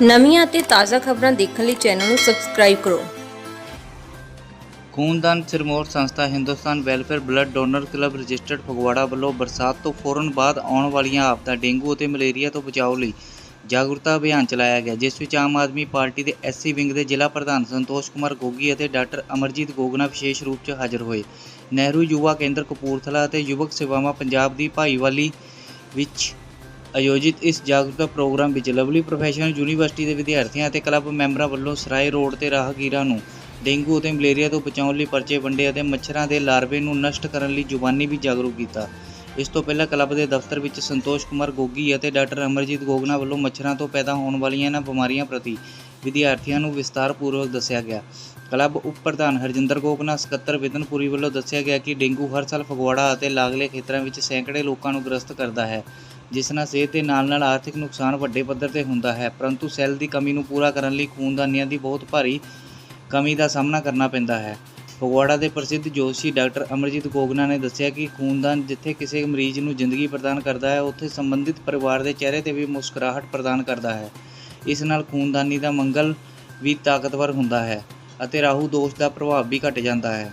ਨਵੀਆਂ ਅਤੇ ਤਾਜ਼ਾ ਖਬਰਾਂ ਦੇਖਣ ਲਈ ਚੈਨਲ ਨੂੰ ਸਬਸਕ੍ਰਾਈਬ ਕਰੋ। ਖੂਨਦਾਨ ਸਿਰਮੌਰ ਸੰਸਥਾ Hindustan welfare blood donor club registered Phagwara ਵੱਲੋਂ ਬਰਸਾਤ ਤੋਂ ਫੌਰਨ ਬਾਅਦ ਆਉਣ ਵਾਲੀਆਂ ਆਫਤਾਂ ਡੇਂਗੂ ਅਤੇ ਮਲੇਰੀਆ ਤੋਂ ਬਚਾਓ ਲਈ ਜਾਗਰੂਕਤਾ ਅਭਿਆਨ ਚਲਾਇਆ ਗਿਆ, ਜਿਸ ਵਿੱਚ ਆਮ ਆਦਮੀ ਪਾਰਟੀ ਦੇ ਐਸਸੀ ਵਿੰਗ ਦੇ ਜ਼ਿਲ੍ਹਾ ਪ੍ਰਧਾਨ ਸੰਤੋਸ਼ ਕੁਮਾਰ ਗੋਗੀ ਅਤੇ ਡਾਕਟਰ ਅਮਰਜੀਤ ਗੋਗਨਾ ਵਿਸ਼ੇਸ਼ ਰੂਪ 'ਚ ਹਾਜ਼ਰ ਹੋਏ। ਨਹਿਰੂ ਯੁਵਾ ਕੇਂਦਰ ਕਪੂਰਥਲਾ ਅਤੇ ਯੁਵਕ ਸੇਵਾਵਾਂ ਪੰਜਾਬ ਦੀ ਭਾਈਵਾਲੀ ਵਿੱਚ ਆਯੋਜਿਤ ਇਸ ਜਾਗਰੂਕਤਾ ਪ੍ਰੋਗਰਾਮ ਵਿੱਚ ਲਵਲੀ ਪ੍ਰੋਫੈਸ਼ਨਲ ਯੂਨੀਵਰਸਿਟੀ ਦੇ ਵਿਦਿਆਰਥੀਆਂ ਅਤੇ ਕਲੱਬ ਮੈਂਬਰਾਂ ਵੱਲੋਂ ਸਰਾਏ ਰੋਡ ਤੇ ਰਾਹਗੀਰਾਂ ਨੂੰ ਡੇਂਗੂ ਅਤੇ ਮਲੇਰੀਆ ਤੋਂ ਬਚਾਉਣ ਲਈ ਪਰਚੇ ਵੰਡੇ ਅਤੇ ਮੱਛਰਾਂ ਦੇ ਲਾਰਵੇ ਨੂੰ ਨਸ਼ਟ ਕਰਨ ਲਈ ਜ਼ੁਬਾਨੀ ਵੀ ਜਾਗਰੂਕ ਕੀਤਾ। ਇਸ ਤੋਂ ਪਹਿਲਾਂ ਕਲੱਬ ਦੇ ਦਫ਼ਤਰ ਵਿੱਚ ਸੰਤੋਸ਼ ਕੁਮਾਰ ਗੋਗੀ ਅਤੇ ਡਾਕਟਰ ਅਮਰਜੀਤ ਗੋਗਨਾ ਵੱਲੋਂ ਮੱਛਰਾਂ ਤੋਂ ਪੈਦਾ ਹੋਣ ਵਾਲੀਆਂ ਇਹਨਾਂ ਬਿਮਾਰੀਆਂ ਪ੍ਰਤੀ ਵਿਦਿਆਰਥੀਆਂ ਨੂੰ ਵਿਸਤਾਰਪੂਰਵਕ ਦੱਸਿਆ ਗਿਆ। ਕਲੱਬ ਉਪ ਪ੍ਰਧਾਨ ਹਰਜਿੰਦਰ ਗੋਗਨਾ ਸਕੱਤਰ ਵਿਦਨਪੁਰੀ ਵੱਲੋਂ ਦੱਸਿਆ ਗਿਆ ਕਿ ਡੇਂਗੂ ਹਰ ਸਾਲ ਫਗਵਾੜਾ ਅਤੇ ਲਾਗਲੇ ਖੇਤਰਾਂ ਵਿੱਚ ਸੈਂਕੜੇ ਲੋਕਾਂ ਨੂੰ ਗ੍ਰਸਤ ਕਰਦਾ ਹੈ, ਜਿਸ ਨਾਲ ਸਿਹਤ ਦੇ ਨਾਲ ਨਾਲ ਆਰਥਿਕ ਨੁਕਸਾਨ ਵੱਡੇ ਪੱਧਰ ਤੇ ਹੁੰਦਾ ਹੈ। ਪਰੰਤੂ ਸੈੱਲ ਦੀ ਕਮੀ ਨੂੰ ਪੂਰਾ ਕਰਨ ਲਈ ਖੂਨਦਾਨੀਆਂ ਦੀ ਬਹੁਤ ਭਾਰੀ ਕਮੀ ਦਾ ਸਾਹਮਣਾ ਕਰਨਾ ਪੈਂਦਾ ਹੈ। ਫਗਵਾੜਾ ਦੇ ਪ੍ਰਸਿੱਧ ਜੋਸ਼ੀ ਡਾਕਟਰ ਅਮਰਜੀਤ ਗੋਗਨਾ ਨੇ ਦੱਸਿਆ ਕਿ ਖੂਨਦਾਨ ਜਿੱਥੇ ਕਿਸੇ ਮਰੀਜ਼ ਨੂੰ ਜ਼ਿੰਦਗੀ ਪ੍ਰਦਾਨ ਕਰਦਾ ਹੈ, ਉੱਥੇ ਸੰਬੰਧਿਤ ਪਰਿਵਾਰ ਦੇ ਚਿਹਰੇ ਤੇ ਵੀ ਮੁਸਕਰਾਹਟ ਪ੍ਰਦਾਨ ਕਰਦਾ ਹੈ। ਇਸ ਨਾਲ ਖੂਨਦਾਨੀ ਦਾ ਮੰਗਲ ਵੀ ਤਾਕਤਵਰ ਹੁੰਦਾ ਹੈ ਅਤੇ ਰਾਹੂ ਦੋਸ਼ ਦਾ ਪ੍ਰਭਾਵ ਵੀ ਘਟ ਜਾਂਦਾ ਹੈ।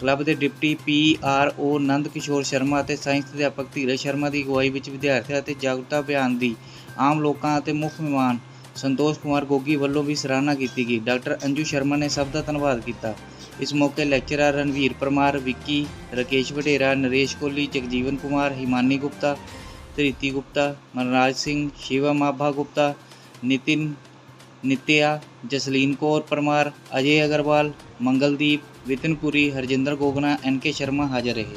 ਕਲੱਬ ਦੇ deputy P R O Nand Kishore Sharma ਅਤੇ ਸਾਇੰਸ ਅਧਿਆਪਕ ਧੀਰਜ ਸ਼ਰਮਾ ਦੀ ਅਗਵਾਈ ਵਿੱਚ ਵਿਦਿਆਰਥੀਆਂ ਅਤੇ ਜਾਗਰੂਕਤਾ ਅਭਿਆਨ ਦੀ ਆਮ ਲੋਕਾਂ ਅਤੇ ਮੁੱਖ ਮਹਿਮਾਨ ਸੰਤੋਸ਼ ਕੁਮਾਰ ਗੋਗੀ ਵੱਲੋਂ ਵੀ ਸਰਾਹਨਾ ਕੀਤੀ ਗਈ। ਡਾਕਟਰ ਅੰਜੂ ਸ਼ਰਮਾ ਨੇ ਸਭ ਦਾ ਧੰਨਵਾਦ ਕੀਤਾ। ਇਸ ਮੌਕੇ lecturer Ranveer Parmar, Vicky Rakesh Vadera, Naresh Kohli, Jagjivan Kumar, Himani Gupta Dhriti Gupta, Manraj Singh, Shiva Mabha Gupta Nitin, Nitya, Jasleen Kaur Parmar, Ajay Agarwal, Mangaldeep, Vitanpuri, Harjinder Gogna N K Sharma ਹਾਜ਼ਰ ਰਹੇ।